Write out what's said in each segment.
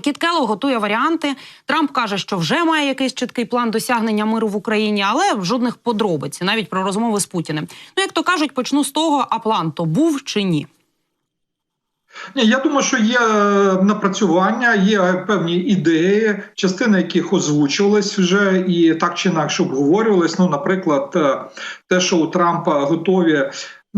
Кіт Келлог готує варіанти. Трамп каже, що вже має якийсь чіткий план досягнення миру в Україні, але жодних подробиць, навіть про розмови з Путіним. Ну як то кажуть, почну з того, а план то був чи ні. Ні, я думаю, що є е, напрацювання, є певні ідеї, частина яких озвучувалась вже і так чи інакше обговорювалась. Ну, наприклад, е, те, що у Трампа готові.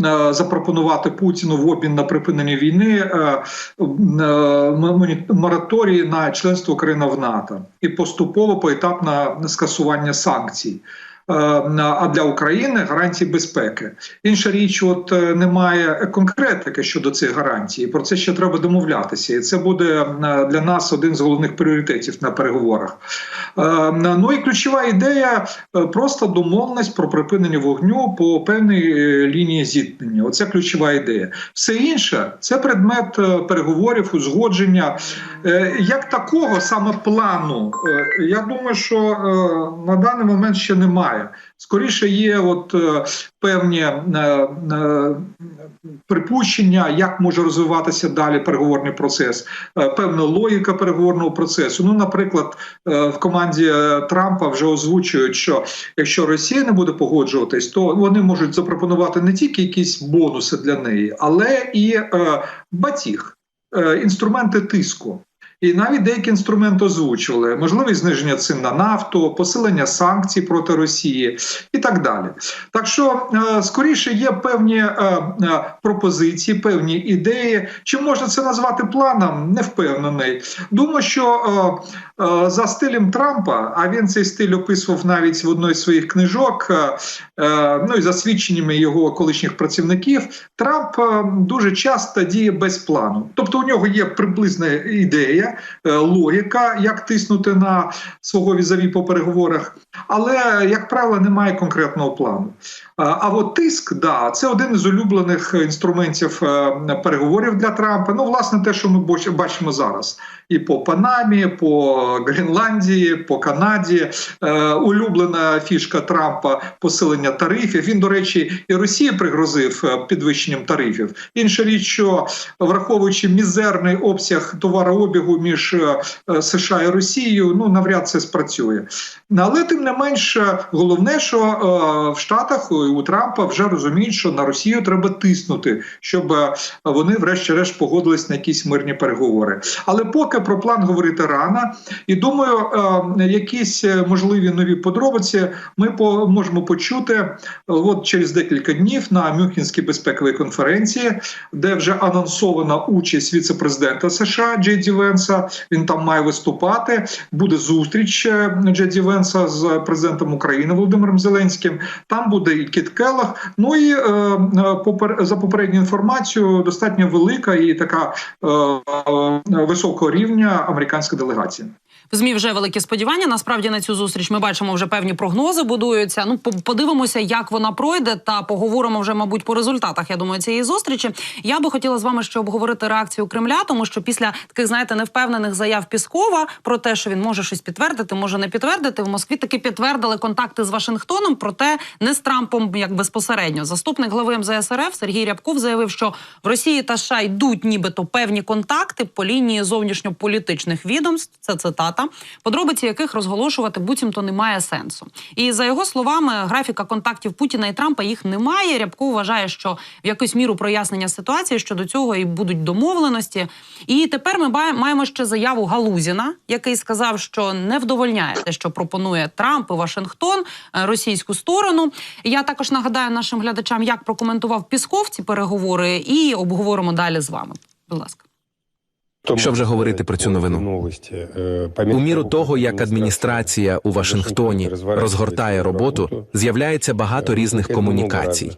Е, Запропонувати Путіну в обмін на припинення війни е, е, мораторій на членство України в НАТО і поступово поетапне скасування санкцій. Е, А для України гарантії безпеки. Інша річ, от е, немає конкретики щодо цих гарантій. Про це ще треба домовлятися, і це буде е, для нас один з головних пріоритетів на переговорах. Ну і ключова ідея просто домовленість про припинення вогню по певній лінії зіткнення. Оце ключова ідея. Все інше це предмет переговорів, узгодження. Як такого саме плану, я думаю, що на даний момент ще немає. Скоріше є от е, певні е, е, припущення, як може розвиватися далі переговорний процес, певна логіка переговорного процесу. Ну, наприклад, в команді Трампа вже озвучують, що якщо Росія не буде погоджуватись, то вони можуть запропонувати не тільки якісь бонуси для неї, але і батіг, інструменти тиску. І навіть деякі інструменти озвучували можливість зниження цін на нафту, посилення санкцій проти Росії і так далі. Так що е, скоріше є певні е, е, пропозиції, певні ідеї. Чи можна це назвати планом? Не впевнений. Думаю, що за стилем Трампа, а він цей стиль описував навіть в одній з своїх книжок, е, е, ну і за свідченнями його колишніх працівників, Трамп е, дуже часто діє без плану. Тобто у нього є приблизна ідея, е, логіка, як тиснути на свого візаві по переговорах, але, як правило, немає конкретного плану. А от тиск, да, це один із улюблених інструментів е, переговорів для Трампа. Ну, власне, те, що ми бачимо зараз, і по Панамі, по Гренландії, по Канаді. Е, улюблена фішка Трампа посилення тарифів. Він, до речі, і Росії пригрозив е, підвищенням тарифів. Інша річ, що враховуючи мізерний обсяг товарообігу між е, США і Росією, ну навряд це спрацює. Але тим не менш, головне, що в Штатах у Трампа вже розуміють, що на Росію треба тиснути, щоб вони, врешті-решт, погодились на якісь мирні переговори. Але поки про план говорити рано, і думаю, е, якісь е, можливі нові подробиці ми можемо почути е, от через декілька днів на Мюнхенській безпековій конференції, де вже анонсована участь віце-президента США Джей Ді Венса. Він там має виступати. Буде зустріч Джей Венса з президентом України Володимиром Зеленським. Там буде і Кіт Келлах. Ну і за попередню інформацію достатньо велика і така високого рівня американська делегація. В змі вже великі сподівання. Насправді на цю зустріч ми бачимо вже певні прогнози будуються. Ну подивимося, як вона пройде, та поговоримо вже, мабуть, по результатах. Я думаю, цієї зустрічі. Я би хотіла з вами ще обговорити реакцію Кремля, тому що після таких, знаєте, невпевнених заяв Піскова про те, що він може щось підтвердити, може не підтвердити. В Москві таки підтвердили контакти з Вашингтоном, проте не з Трампом як безпосередньо. Заступник глави МЗС РФ Сергій Рябков заявив, що в Росії та США йдуть нібито певні контакти по лінії зовнішньополітичних відомств. Це цитата, подробиці яких розголошувати буцімто немає сенсу. І за його словами, графіка контактів Путіна і Трампа їх немає. Рябков вважає, що в якусь міру прояснення ситуації щодо цього і будуть домовленості. І тепер ми маємо ще заяву Галузіна, який сказав, що не вдовольняє те, що пропонує Трамп і Вашингтон е, російську сторону. Я також нагадаю нашим глядачам, як прокоментував Пісков ці переговори, і обговоримо далі з вами. Будь ласка. Що вже говорити про цю новину? новості У міру того, як адміністрація у Вашингтоні розгортає роботу, з'являється багато різних комунікацій.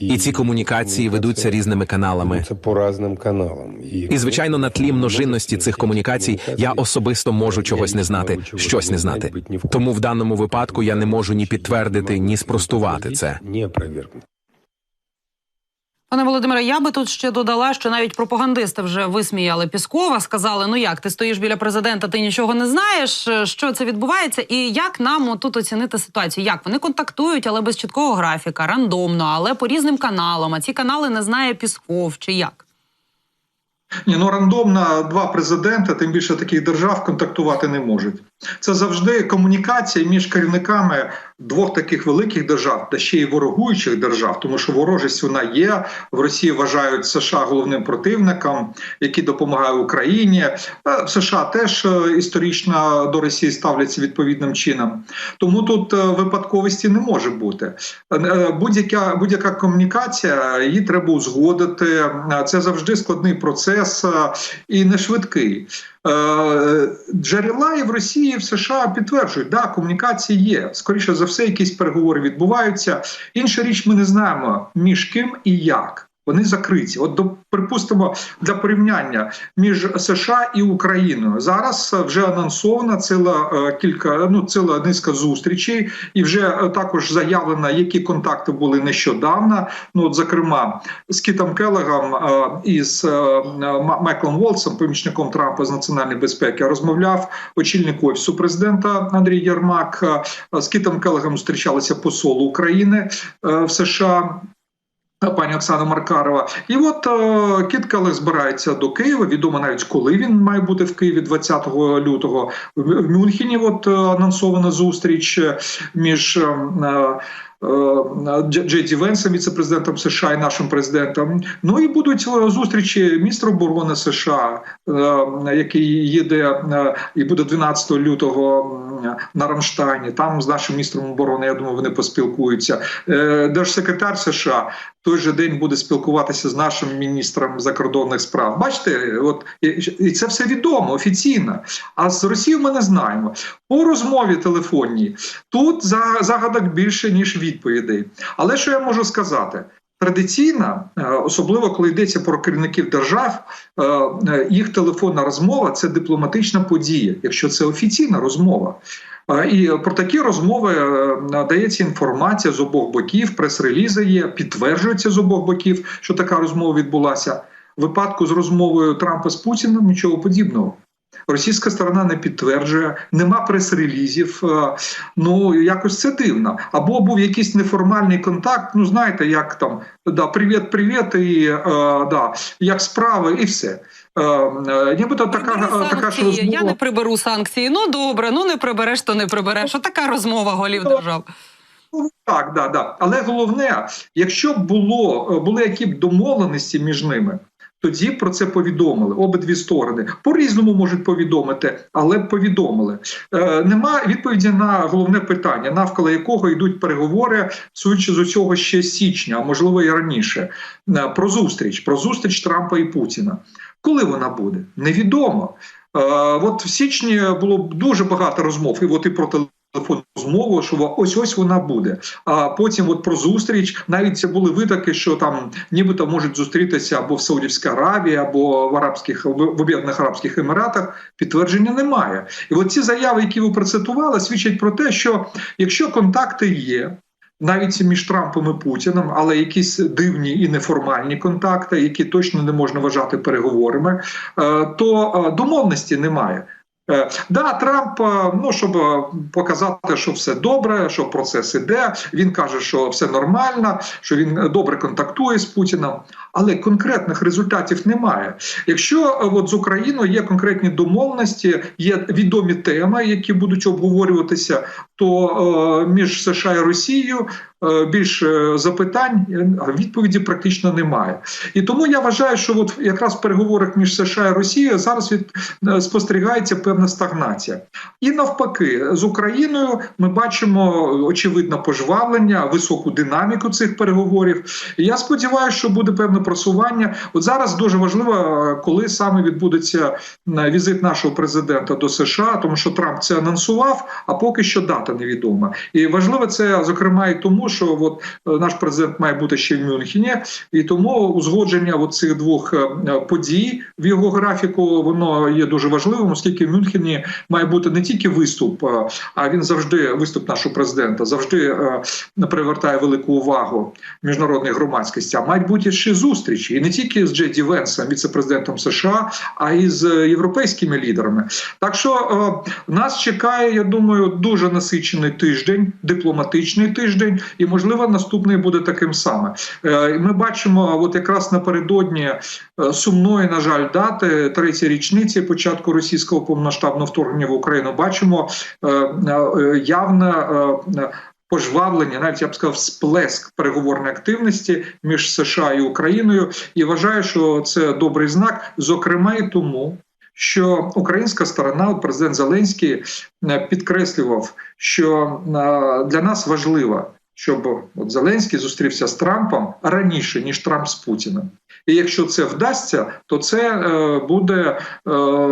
І ці комунікації ведуться різними каналами. І звичайно, на тлі множинності цих комунікацій я особисто можу чогось не знати, щось не знати. Тому в даному випадку я не можу ні підтвердити, ні спростувати це. Пане Володимире, я би тут ще додала, що навіть пропагандисти вже висміяли Піскова, сказали: ну як ти стоїш біля президента, ти нічого не знаєш, е, що це відбувається, і як нам тут оцінити ситуацію? Як вони контактують, але без чіткого графіка, рандомно, але по різним каналам. А ці канали не знає Пісков чи як? Ні, ну рандомно два президенти, тим більше таких держав, контактувати не можуть. Це завжди комунікація між керівниками двох таких великих держав, та ще й ворогуючих держав, тому що ворожість вона є. В Росії вважають США головним противником, який допомагає Україні. Е, В США теж е, історично до Росії ставляться відповідним чином. Тому тут е, випадковості не може бути. Будь-яка будь-яка комунікація її треба узгодити. Це завжди складний процес е, і не швидкий. Е, Джерела і в Росії, і в США підтверджують, да, комунікації є. Скоріше за все, якісь переговори відбуваються. Інша річ, ми не знаємо між ким і як. Вони закриті. От до припустимо для порівняння між США і Україною зараз вже анонсована ціла е, кілька ну ціла низка зустрічей, і вже е, також заявлено, які контакти були нещодавно. Ну от зокрема з Кітом Келегом е, і з е, Майклом Волсом, помічником Трампа з національної безпеки, розмовляв очільник офісу президента Андрій Єрмак. Е, З Кітом Келегом зустрічалися посол України е, в США. Пані Оксана Маркарова, і от е, Кіт Келег збирається до Києва. Відомо навіть коли він має бути в Києві 20 лютого. В Мюнхені от е, анонсована зустріч між. е, е, Джей Ді Венсом, віце-президентом США і нашим президентом. Ну і будуть е, зустрічі міністра оборони США, е, який їде е, і буде 12 лютого на Рамштайні. Там з нашим міністром оборони, я думаю, вони поспілкуються. Е, Держсекретар США той же день буде спілкуватися з нашим міністром закордонних справ. Бачите, от і- це все відомо офіційно. А з Росією ми не знаємо. По розмові телефонній тут за- загадок більше ніж відповідей. Але що я можу сказати? Традиційно, е, особливо коли йдеться про керівників держав, е, е, їх телефонна розмова це дипломатична подія, якщо це офіційна розмова. І про такі розмови е, надається інформація з обох боків, прес-релізи є, підтверджується з обох боків, що така розмова відбулася. В випадку з розмовою Трампа з Путіним нічого подібного. Російська сторона не підтверджує, нема прес-релізів. е, Ну якось це дивно. Або був якийсь неформальний контакт. Ну знаєте, як там да, привіт, привіт, і е, да, як справи, і все. Е, е, Нібито така, Прибери е, така ж розмова. Я не приберу санкції. Ну добре, ну не прибереш, то не прибереш. Отака розмова голів держав. Ну, Так, да, да. Але головне, якщо було були які б домовленості між ними. Тоді про це повідомили обидві сторони. По різному можуть повідомити, але повідомили. Е, нема відповіді на головне питання, навколо якого йдуть переговори, судячи з усього ще січня, а можливо і раніше. Е, про зустріч, про зустріч Трампа і Путіна. Коли вона буде? Невідомо. Е, от в січні було дуже багато розмов, і от і про телефонну розмову, що ось ось вона буде. А потім, от про зустріч, навіть це були витоки, що там нібито можуть зустрітися або в Саудівській Аравії, або в Арабських в Об'єднаних Арабських Еміратах. Підтвердження немає. І от ці заяви, які ви процитували, свідчать про те, що якщо контакти є. Навіть між Трампом і Путіним, але якісь дивні і неформальні контакти, які точно не можна вважати переговорами, е, то е, домовності немає. Е, Да, Трамп, ну щоб показати, що все добре, що процес іде. Він каже, що все нормально, що він добре контактує з Путіним, але конкретних результатів немає. Якщо е, от з Україною є конкретні домовленості, є відомі теми, які будуть обговорюватися, то е, між США і Росією е, більше запитань, відповіді практично немає. І тому я вважаю, що от якраз в переговорах між США і Росією зараз від спостерігається певна стагнація. І навпаки, з Україною ми бачимо очевидно пожвавлення, високу динаміку цих переговорів. Я сподіваюся, що буде певне просування. От зараз дуже важливо, е, коли саме відбудеться е, візит нашого президента до США, тому що Трамп це анонсував, а поки що дата невідома. І важливо це зокрема і тому, що от е, наш президент має бути ще в Мюнхені, і тому узгодження цих двох подій в його графіку воно є дуже важливим, оскільки в Мюнхені має бути не тільки виступ, а він завжди виступ нашого президента завжди привертає велику увагу міжнародної громадськості. А мають бути ще зустрічі. Зустрічі, і не тільки з Джеді Венсом, віце-президентом США, а й з європейськими лідерами. Так що е, нас чекає, я думаю, дуже насичений тиждень, дипломатичний тиждень, і можливо наступний буде таким саме. Е, Ми бачимо, от якраз напередодні е, сумної, на жаль, дати третій річниці початку російського повноштабного вторгнення в Україну. Бачимо е, е, явне. Пожвавлення, навіть я б сказав, сплеск переговорної активності між США і Україною, і вважаю, що це добрий знак, зокрема і тому, що українська сторона, президент Зеленський, е, підкреслював, що е, для нас важливо, щоб от Зеленський зустрівся з Трампом раніше ніж Трамп з Путіним. І якщо це вдасться, то це е, буде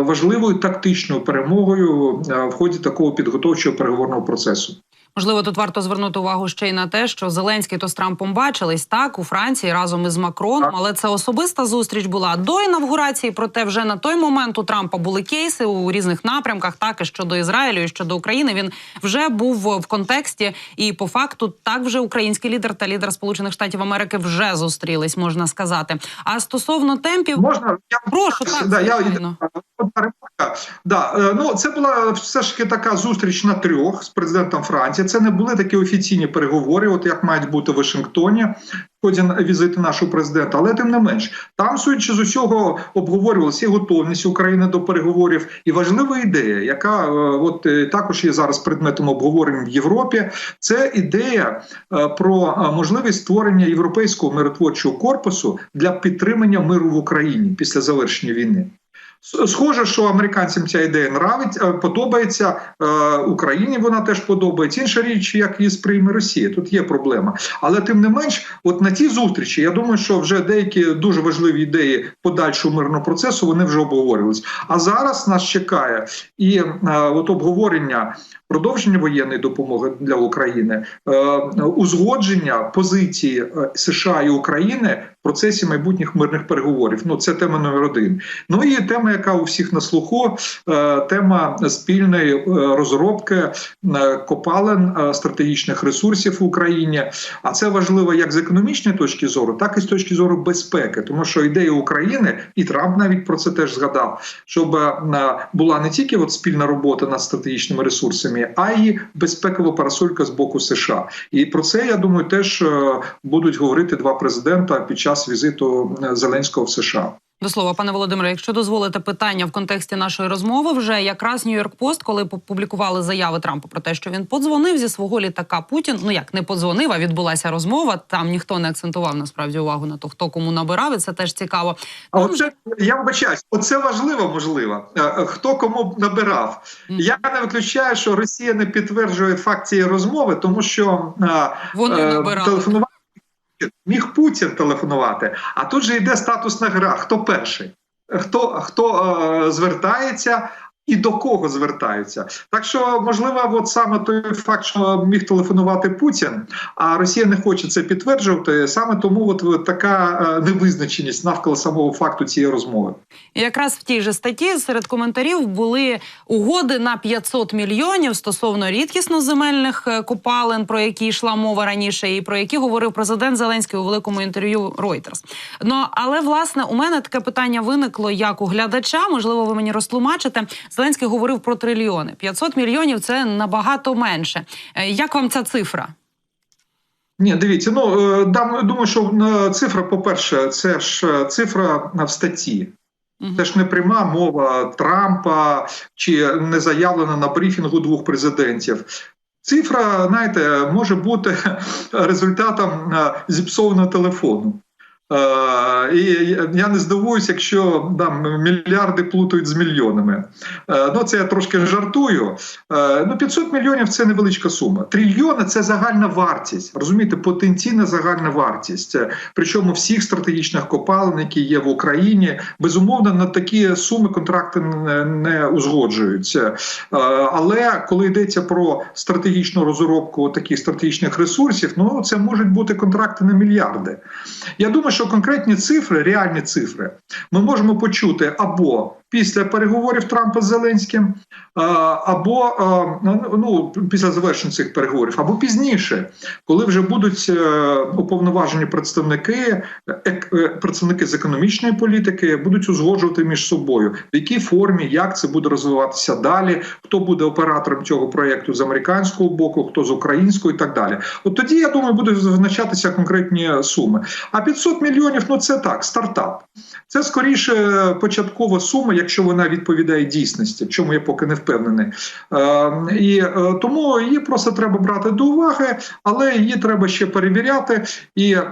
важливою тактичною перемогою в ході такого підготовчого переговорного процесу. Можливо, тут варто звернути увагу ще й на те, що Зеленський то з Трампом бачились так у Франції разом із Макроном, але це особиста зустріч була до інавгурації. Проте вже на той момент у Трампа були кейси у різних напрямках, так і щодо Ізраїлю, і щодо України. Він вже був в контексті, і по факту так вже український лідер та лідер Сполучених Штатів Америки вже зустрілись, можна сказати. А стосовно темпів, Можна я прошу так да, я. Одна ремарка. Да, е, ну це була все ж таки така зустріч на трьох з президентом Франції. Це не були такі офіційні переговори, от як мають бути в Вашингтоні. в ході візиту нашого президента, але тим не менш, там, судячи з усього, обговорювалася готовність України до переговорів, і важлива ідея, яка е, от е, також є зараз предметом обговорень в Європі. Це ідея е, про можливість створення європейського миротворчого корпусу для підтримання миру в Україні після завершення війни. Схоже, що американцям ця ідея нравить, е, подобається е, Україні. Вона теж подобається. Інша річ, як її сприйме Росія. Тут є проблема. Але тим не менш, от на тій зустрічі, я думаю, що вже деякі дуже важливі ідеї подальшого мирного процесу вони вже обговорювались. А зараз нас чекає і е, от обговорення продовження воєнної допомоги для України, узгодження позиції США і України процесі майбутніх мирних переговорів. Ну це тема номер один. Ну і тема, яка у всіх на слуху, е, тема спільної е, розробки е, копалин стратегічних ресурсів в Україні. А це важливо як з економічної точки зору, так і з точки зору безпеки, тому що ідея України, і Трамп навіть про це теж згадав, щоб була не тільки от спільна робота над стратегічними ресурсами, а й безпекова парасолька з боку США. І про це я думаю, теж будуть говорити два президента під час візиту е, Зеленського в США. До слова, пане Володимире, якщо дозволите питання в контексті нашої розмови, вже якраз Нью-Йорк Пост, коли публікували заяви Трампа про те, що він подзвонив зі свого літака Путін. Ну як не подзвонив, а відбулася розмова. Там ніхто не акцентував насправді увагу на то, хто кому набирав. І це теж цікаво. А оце я вибачаюсь, оце важливо, можливо. Е, Хто кому набирав? Я не виключаю, що Росія не підтверджує факт цієї розмови, тому що е, Вони е, набирали. телефонувати міг Путін телефонувати. А тут же йде статусна гра. Хто перший? Хто хто е, звертається? І до кого звертаються, так що можливо, от саме той факт, що міг телефонувати Путін, а Росія не хоче це підтверджувати. Саме тому от, така е, невизначеність навколо самого факту цієї розмови. Якраз в тій же статті серед коментарів були угоди на 500 мільйонів стосовно рідкісноземельних е, копалин, про які йшла мова раніше, і про які говорив президент Зеленський у великому інтерв'ю Reuters. Ну але власне у мене таке питання виникло як у глядача. Можливо, ви мені розтлумачите. Зеленський говорив про трильйони. 500 мільйонів це набагато менше. Е, Як вам ця цифра? Ні, дивіться, ну е, дам, думаю, що е, цифра, по-перше, це ж цифра в статті. Це ж не пряма мова Трампа чи не заявлена на брифінгу двох президентів. Цифра, знаєте, може бути результатом зіпсованого телефону. Е, І я не здивуюсь, якщо там мільярди плутають з мільйонами. Е, Ну, це я трошки жартую. Е, Ну, 500 мільйонів це невеличка сума. Трильйони це загальна вартість. Розумієте, потенційна загальна вартість. Причому всіх стратегічних копалин, які є в Україні, безумовно, на такі суми контракти не, узгоджуються. Але коли йдеться про стратегічну розробку таких стратегічних ресурсів, ну це можуть бути контракти на мільярди. Я думаю, що конкретні цифри, реальні цифри, ми можемо почути або після переговорів Трампа з Зеленським, е, або е, ну після завершення цих переговорів, або пізніше, коли вже будуть е, уповноважені представники, е, представники з економічної політики, будуть узгоджувати між собою, в якій формі, як це буде розвиватися далі, хто буде оператором цього проєкту з американського боку, хто з українського і так далі. От тоді я думаю, будуть визначатися конкретні суми. А 500 мільйонів ну це так, стартап. Це скоріше початкова сума, якщо вона відповідає дійсності, в чому я поки не впевнений. Е, і е, тому її просто треба брати до уваги, але її треба ще перевіряти і е,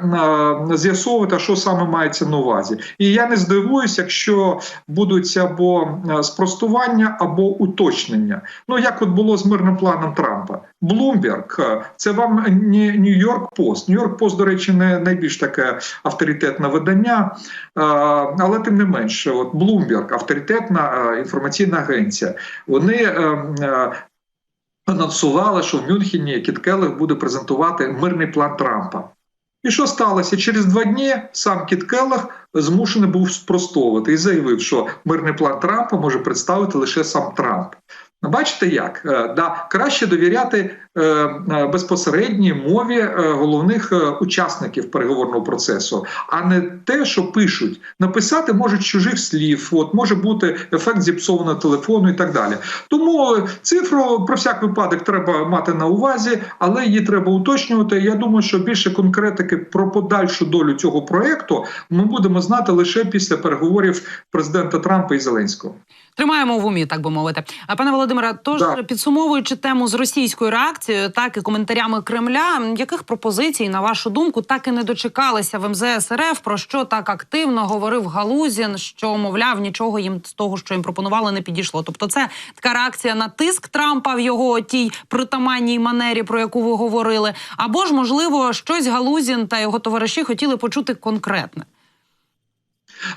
з'ясовувати, що саме мається на увазі. І я не здивуюся, якщо будуть або е, спростування, або уточнення. Ну як от було з мирним планом Трампа. Блумберг, це вам не Нью-Йорк Пост. Нью-Йорк Пост, до речі, не найбільш таке авторитетне видання, але тим не менше, от Блумберг, авторитетна е, інформаційна агенція. Вони е, е, анонсували, що в Мюнхені Кіт буде презентувати мирний план Трампа. І що сталося? Через два дні сам Кіт змушений був спростовувати і заявив, що мирний план Трампа може представити лише сам Трамп. Бачите, як Е, да, краще довіряти е, е, безпосередній мові головних учасників переговорного процесу, а не те, що пишуть. Написати можуть чужих слів, от може бути ефект зіпсованого телефону і так далі. Тому цифру про всяк випадок треба мати на увазі, але її треба уточнювати. Я думаю, що більше конкретики про подальшу долю цього проекту ми будемо знати лише після переговорів президента Трампа і Зеленського. Тримаємо в умі, так би мовити. А пане Володимире, тож Да. підсумовуючи тему з російською реакцією, так і коментарями Кремля, яких пропозицій, на вашу думку, так і не дочекалися в МЗС РФ, про що так активно говорив Галузін, що мовляв нічого їм з того, що їм пропонували, не підійшло. Тобто, це така реакція на тиск Трампа в його тій притаманній манері, про яку ви говорили, або ж можливо щось Галузін та його товариші хотіли почути конкретне.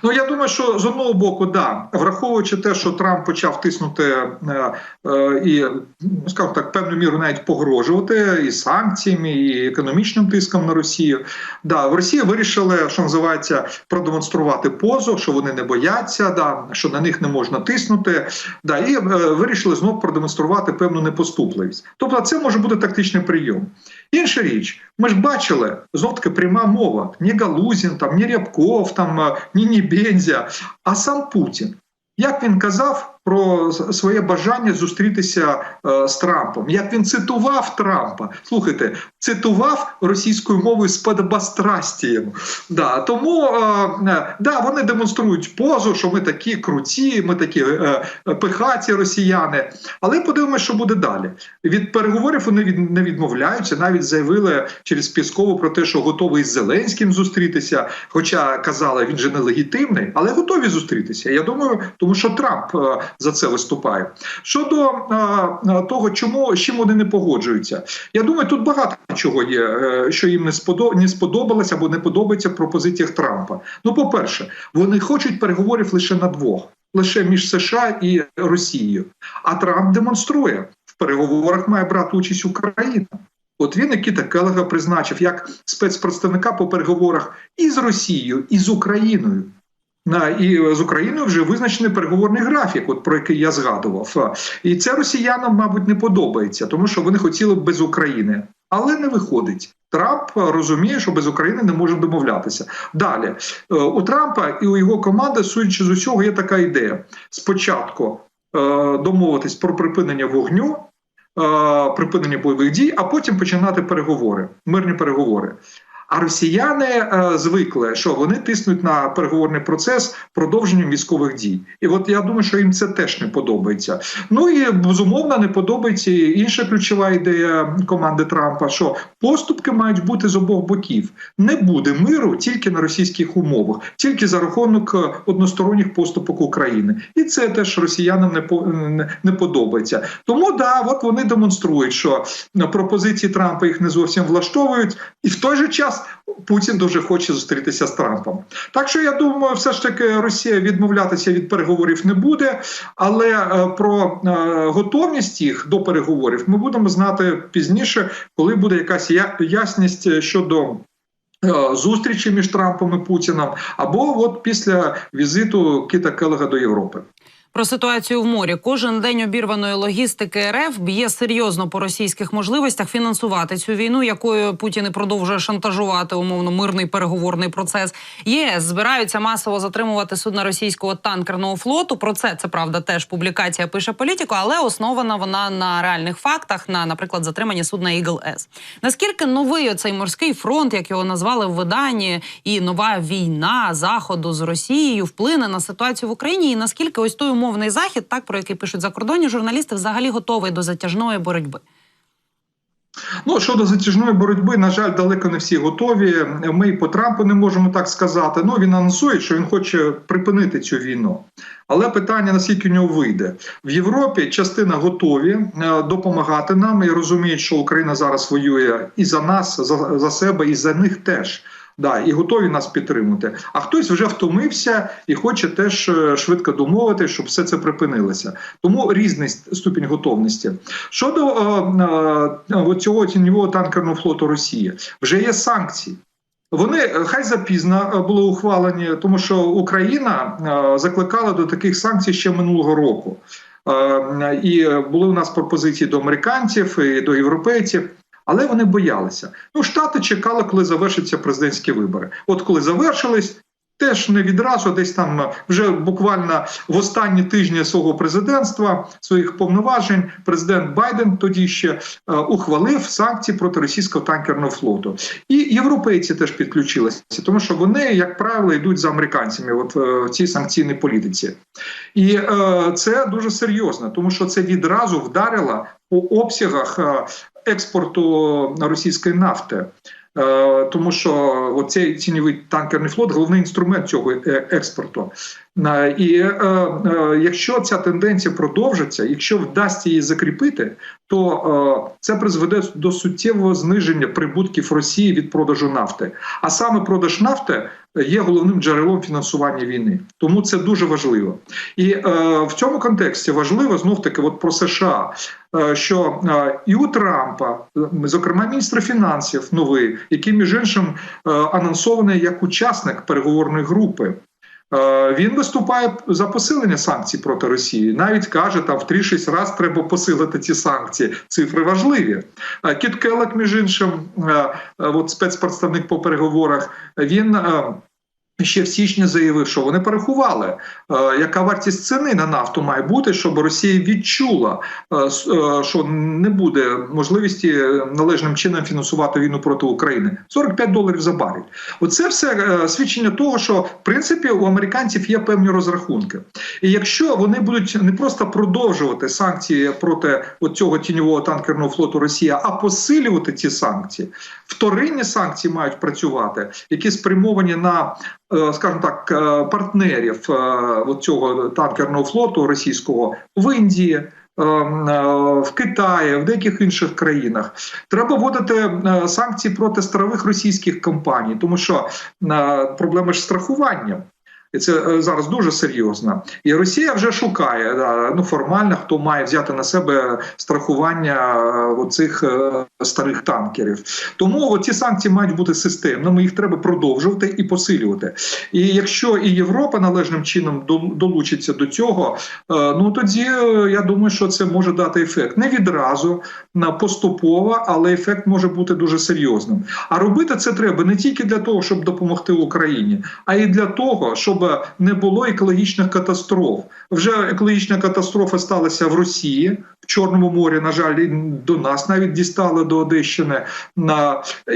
Ну я думаю, що з одного боку, да, враховуючи те, що Трамп почав тиснути е, е, і ну, скажімо так, певну міру навіть погрожувати і санкціями, і економічним тиском на Росію. Да, в Росії вирішили, що називається, продемонструвати позу, що вони не бояться, да, що на них не можна тиснути. Да, і е, вирішили знов продемонструвати певну непоступливість. Тобто, це може бути тактичний прийом. Інша річ, ми ж бачили знов таки пряма мова. Ні Галузін, там, ні Рябков, там, е, ні Нібензя, а сам Путін. Як він казав про своє бажання зустрітися е, з Трампом, як він цитував Трампа, слухайте, цитував російською мовою з подобострастієм. Да, тому е, е, да, вони демонструють позу, що ми такі круті, ми такі е, е, пихаті росіяни. Але подивимося, що буде далі. Від переговорів вони від, не відмовляються, навіть заявили через Піскову про те, що готовий з Зеленським зустрітися. Хоча казали, він же нелегітимний, але готові зустрітися. Я думаю, тому що Трамп е, за це виступає. Щодо е, е, того, чому з чим вони не погоджуються, я думаю, тут багато чого є, е, що їм не сподо- не сподобалося або не подобається в пропозиціях Трампа. Ну, по-перше, вони хочуть переговорів лише на двох. Лише між США і Росією. А Трамп демонструє в переговорах має брати участь Україна. От він Нікіта Келега призначив як спецпредставника по переговорах і з Росією, і з Україною. І з Україною вже визначений переговорний графік, от про який я згадував. І це росіянам, мабуть, не подобається, тому що вони хотіли б без України, але не виходить. Трамп розуміє, що без України не може домовлятися. Далі е, у Трампа і у його команди, судячи з усього, є така ідея: спочатку е, домовитись про припинення вогню. е, Припинення бойових дій, а потім починати переговори, мирні переговори. А росіяни е, звикли, що вони тиснуть на переговорний процес продовженням військових дій. І от я думаю, що їм це теж не подобається. Ну і безумовно не подобається інша ключова ідея команди Трампа, що поступки мають бути з обох боків. Не буде миру тільки на російських умовах, тільки за рахунок е, односторонніх поступок України. І це теж росіянам не по- не, подобається. Тому да, от вони демонструють, що е, пропозиції Трампа їх не зовсім влаштовують, і в той же час Путін дуже хоче зустрітися з Трампом. Так що я думаю, все ж таки Росія відмовлятися від переговорів не буде, але е, про е, готовність їх до переговорів ми будемо знати пізніше, коли буде якась ясність щодо. е, Зустрічі між Трампом і Путіном, або от після візиту Кіта Келега до Європи. Про ситуацію в морі кожен день обірваної логістики РФ б'є серйозно по російських можливостях фінансувати цю війну, якою Путін і продовжує шантажувати умовно мирний переговорний процес. ЄС збираються масово затримувати судна російського танкерного флоту. Про це це правда теж публікація пише політико, але основана вона на реальних фактах, на, наприклад, затриманні судна Eagle С. Наскільки новий оцей морський фронт, як його назвали в виданні, і нова війна заходу з Росією вплине на ситуацію в Україні, і наскільки ось той умовний захід, так про який пишуть закордонні журналісти, взагалі готовий до затяжної боротьби. Ну щодо затяжної боротьби, на жаль, далеко не всі готові. Ми і по Трампу не можемо так сказати. Ну він анонсує, що він хоче припинити цю війну. Але питання наскільки у нього вийде в Європі. Частина готові е, допомагати нам і розуміють, що Україна зараз воює і за нас, за, за себе, і за них теж. Да, і готові нас підтримати. А хтось вже втомився і хоче теж е, швидко домовити, щоб все це припинилося. Тому різний ступінь готовності. Щодо е, е, цього тіньового танкерного флоту Росії, вже є санкції. Вони е, хай запізно е, були ухвалені, тому що Україна закликала до таких санкцій ще минулого року. І були у нас пропозиції до американців і до європейців. Але вони боялися. Ну, штати чекали, коли завершаться президентські вибори. От коли завершились, теж не відразу, десь там вже буквально в останні тижні свого президентства, своїх повноважень, президент Байден тоді ще е, ухвалив санкції проти російського танкерного флоту. І європейці теж підключилися, тому що вони, як правило, йдуть за американцями от, е, в цій санкційній політиці. І е, це дуже серйозно, тому що це відразу вдарило по обсягах е, експорту російської нафти. Е, Тому що оцей цінівий танкерний флот головний інструмент цього е, експорту. Е, І е, е, якщо ця тенденція продовжиться, якщо вдасться її закріпити, то е, це призведе до суттєвого зниження прибутків Росії від продажу нафти. А саме продаж нафти є головним джерелом фінансування війни. Тому це дуже важливо. І е, в цьому контексті важливо знов таки, от про США, е, що е, і у Трампа, зокрема міністр фінансів новий, який між іншим анонсований як учасник переговорної групи. Е, Він виступає за посилення санкцій проти Росії. Навіть каже, там в 3-6 раз треба посилити ці санкції. Цифри важливі. Е, Кіт Келек, між іншим, е, от спецпредставник по переговорах, він. Ще в січні заявив, що вони порахували, е, яка вартість ціни на нафту має бути, щоб Росія відчула, е, е, що не буде можливості належним чином фінансувати війну проти України. 45 доларів за барель. Оце все свідчення того, що в принципі у американців є певні розрахунки. І якщо вони будуть не просто продовжувати санкції проти цього тіньового танкерного флоту Росія, а посилювати ці санкції, вторинні санкції мають працювати, які спрямовані на скажімо так, е, партнерів е, цього танкерного флоту російського в Індії. е, е, В Китаї, в деяких інших країнах треба вводити е, санкції проти старових російських компаній, тому що е, проблема ж страхування. І це е, зараз дуже серйозно. І Росія вже шукає ну формально, хто має взяти на себе страхування е, оцих е, старих танкерів. Тому ці санкції мають бути системними, їх треба продовжувати і посилювати. І якщо і Європа належним чином долучиться до цього, е, ну тоді е, я думаю, що це може дати ефект не відразу, поступово, але ефект може бути дуже серйозним. А робити це треба не тільки для того, щоб допомогти Україні, а й для того, щоб не було екологічних катастроф. Вже екологічна катастрофа сталася в Росії. В Чорному морі, на жаль, до нас навіть дістали до Одещини.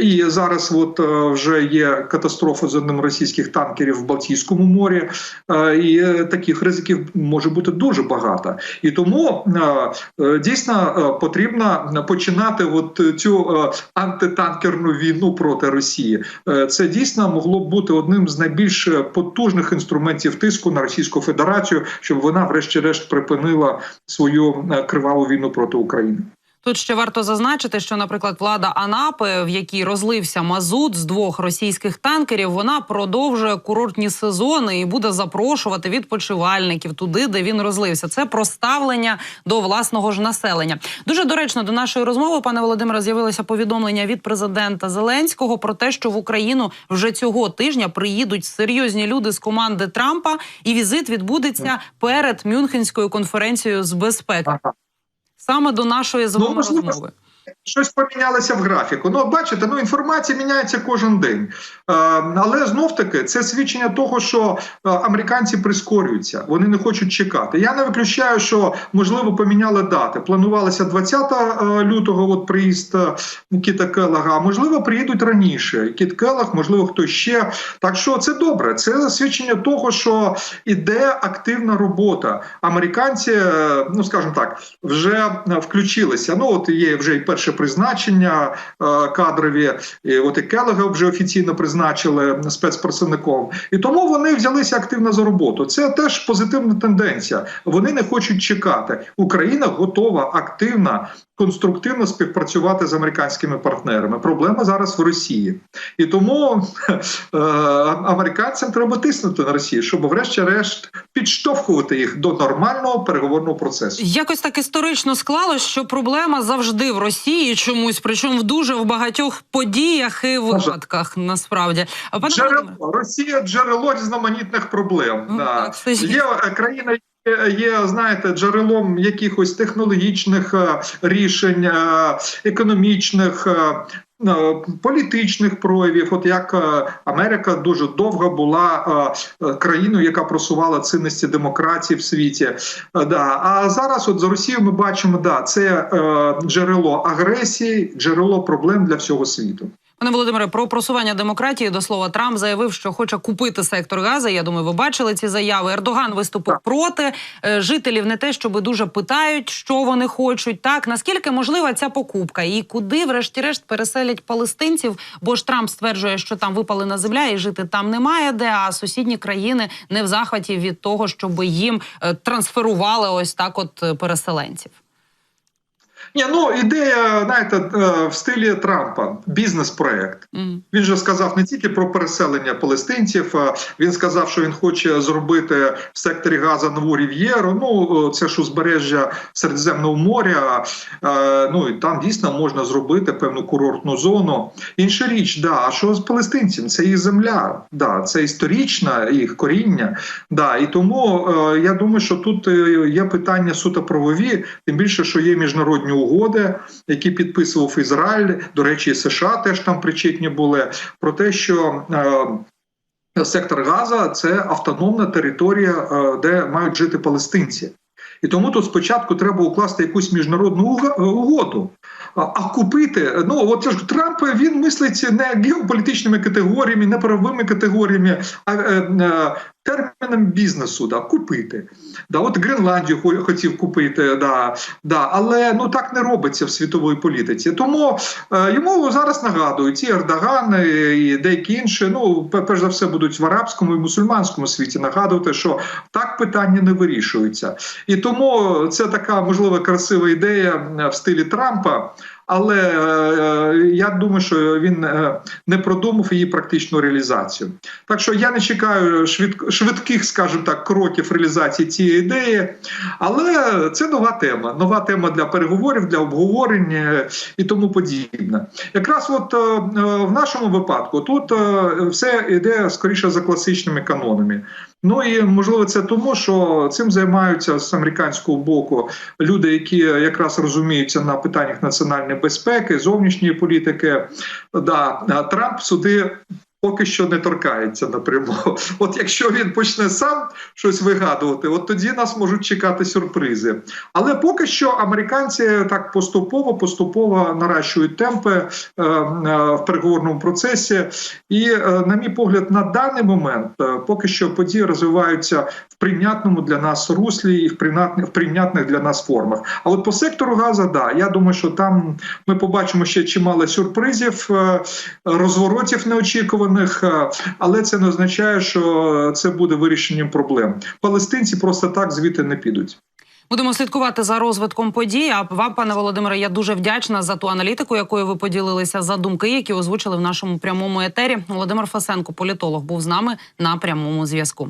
І зараз, от е, вже є катастрофа з одним російських танкерів в Балтійському морі, Е, і таких ризиків може бути дуже багато. І тому е, дійсно потрібно починати от цю антитанкерну війну проти Росії. Це дійсно могло б бути одним з найбільш потужних інструментів тиску на Російську Федерацію, щоб вона, врешті-решт, припинила свою е, криваву війну проти України. Тут ще варто зазначити, що, наприклад, влада Анапи, в якій розлився мазут з двох російських танкерів, вона продовжує курортні сезони і буде запрошувати відпочивальників туди, де він розлився. Це про ставлення до власного ж населення. Дуже доречно до нашої розмови, пане Володимире, з'явилося повідомлення від президента Зеленського про те, що в Україну вже цього тижня приїдуть серйозні люди з команди Трампа, і візит відбудеться перед Мюнхенською конференцією з безпеки. Саме до нашої з вами Ну, розмови. Щось помінялося в графіку. Ну, бачите, ну інформація міняється кожен день. Е, але знов таки це свідчення того, що е, американці прискорюються, вони не хочуть чекати. Я не виключаю, що можливо поміняли дати. Планувалося 20 е, лютого. От приїзд Кіта Келлага, можливо, приїдуть раніше. Кіт Келлаг, можливо, хто ще. Так що це добре. Це свідчення того, що іде активна робота. Американці, ну скажімо так, вже включилися. Ну от є вже і перше призначення е, кадрові, от і Келега вже офіційно призначили спецпрацівником, і тому вони взялися активно за роботу. Це теж позитивна тенденція. Вони не хочуть чекати. Україна готова активно. Конструктивно співпрацювати з американськими партнерами. Проблема зараз в Росії, і тому е, американцям треба тиснути на Росію, щоб, врешті-решт, підштовхувати їх до нормального переговорного процесу. Якось так історично склалось, що проблема завжди в Росії чомусь, причому в дуже в багатьох подіях і випадках. Насправді, а пане Джерело Росія джерело різноманітних проблем. Ну, да. так, Є е, країна. є- знаєте, джерелом якихось технологічних е, рішень, е, економічних, політичних проявів. От як е, Америка дуже довго була е, е, країною, яка просувала цінності демократії в світі. Е, Да. А зараз, от з Росією, ми бачимо, да, це е, джерело агресії, джерело проблем для всього світу. Пане Володимире, про просування демократії до слова Трамп заявив, що хоче купити сектор Гази. Я думаю, ви бачили ці заяви. Ердоган виступив Так. проти Е, жителів. Не те, щоб дуже питають, що вони хочуть. Так наскільки можлива ця покупка, і куди, врешті-решт, переселять палестинців? Бо ж Трамп стверджує, що там випалена земля, і жити там немає де. А сусідні країни не в захваті від того, щоб їм е, трансферували ось так, от е, переселенців. Ні, ну ідея, знаєте, е, в стилі Трампа бізнес-проект. Мгм. Він же сказав не тільки про переселення палестинців. Він сказав, що він хоче зробити в секторі Газа нову рів'єру. Ну це ж узбережжя Середземного моря. е, Ну і там дійсно можна зробити певну курортну зону. Інша річ, да, а що з палестинцями? Це їх земля, да, це історична їх коріння. Да, і тому е, я думаю, що тут е, є питання суто правові, тим більше, що є міжнародні угоди, які підписував Ізраїль. До речі, США теж там причетні були про те, що. Е, Сектор Газа це автономна територія, е, де мають жити палестинці. І тому тут спочатку треба укласти якусь міжнародну угоду. А, купити, ну от ж Трамп він мислить не геополітичними категоріями, не правовими категоріями, а е, е, терміном бізнесу, да, купити. Да, от Гренландію хотів купити, да, да, але ну так не робиться в світовій політиці. Тому е, йому зараз нагадують і Ердоган, і, деякі інші. Ну, перш за все, будуть в арабському і мусульманському світі нагадувати, що так питання не вирішуються. І тому це така можливо красива ідея е, в стилі Трампа. Але е, я думаю, що він е, не продумав її практичну реалізацію. Так що я не чекаю швидк, швидких, скажімо так, кроків реалізації цієї ідеї, але це нова тема. Нова тема для переговорів, для обговорення і тому подібне. Якраз от е, е, в нашому випадку тут е, все йде скоріше за класичними канонами. Ну і можливо це тому, що цим займаються з американського боку люди, які якраз розуміються на питаннях національної безпеки, зовнішньої політики. Да, Трамп сюди. Поки що не торкається напряму. От якщо він почне сам щось вигадувати, от тоді нас можуть чекати сюрпризи. Але поки що американці так поступово поступово наращують темпи е, е, в переговорному процесі. І, е, на мій погляд, на даний момент поки що події розвиваються в прийнятному для нас руслі і в прийнятних, в прийнятних для нас формах. А от по сектору газу, да, я думаю, що там ми побачимо ще чимало сюрпризів, розворотів неочікуваних, е, але це не означає, що це буде вирішенням проблем. Палестинці просто так звідти не підуть. Будемо слідкувати за розвитком подій. А вам, пане Володимире, я дуже вдячна за ту аналітику, якою ви поділилися за думки, які озвучили в нашому прямому етері. Володимир Фасенко, політолог, був з нами на прямому зв'язку.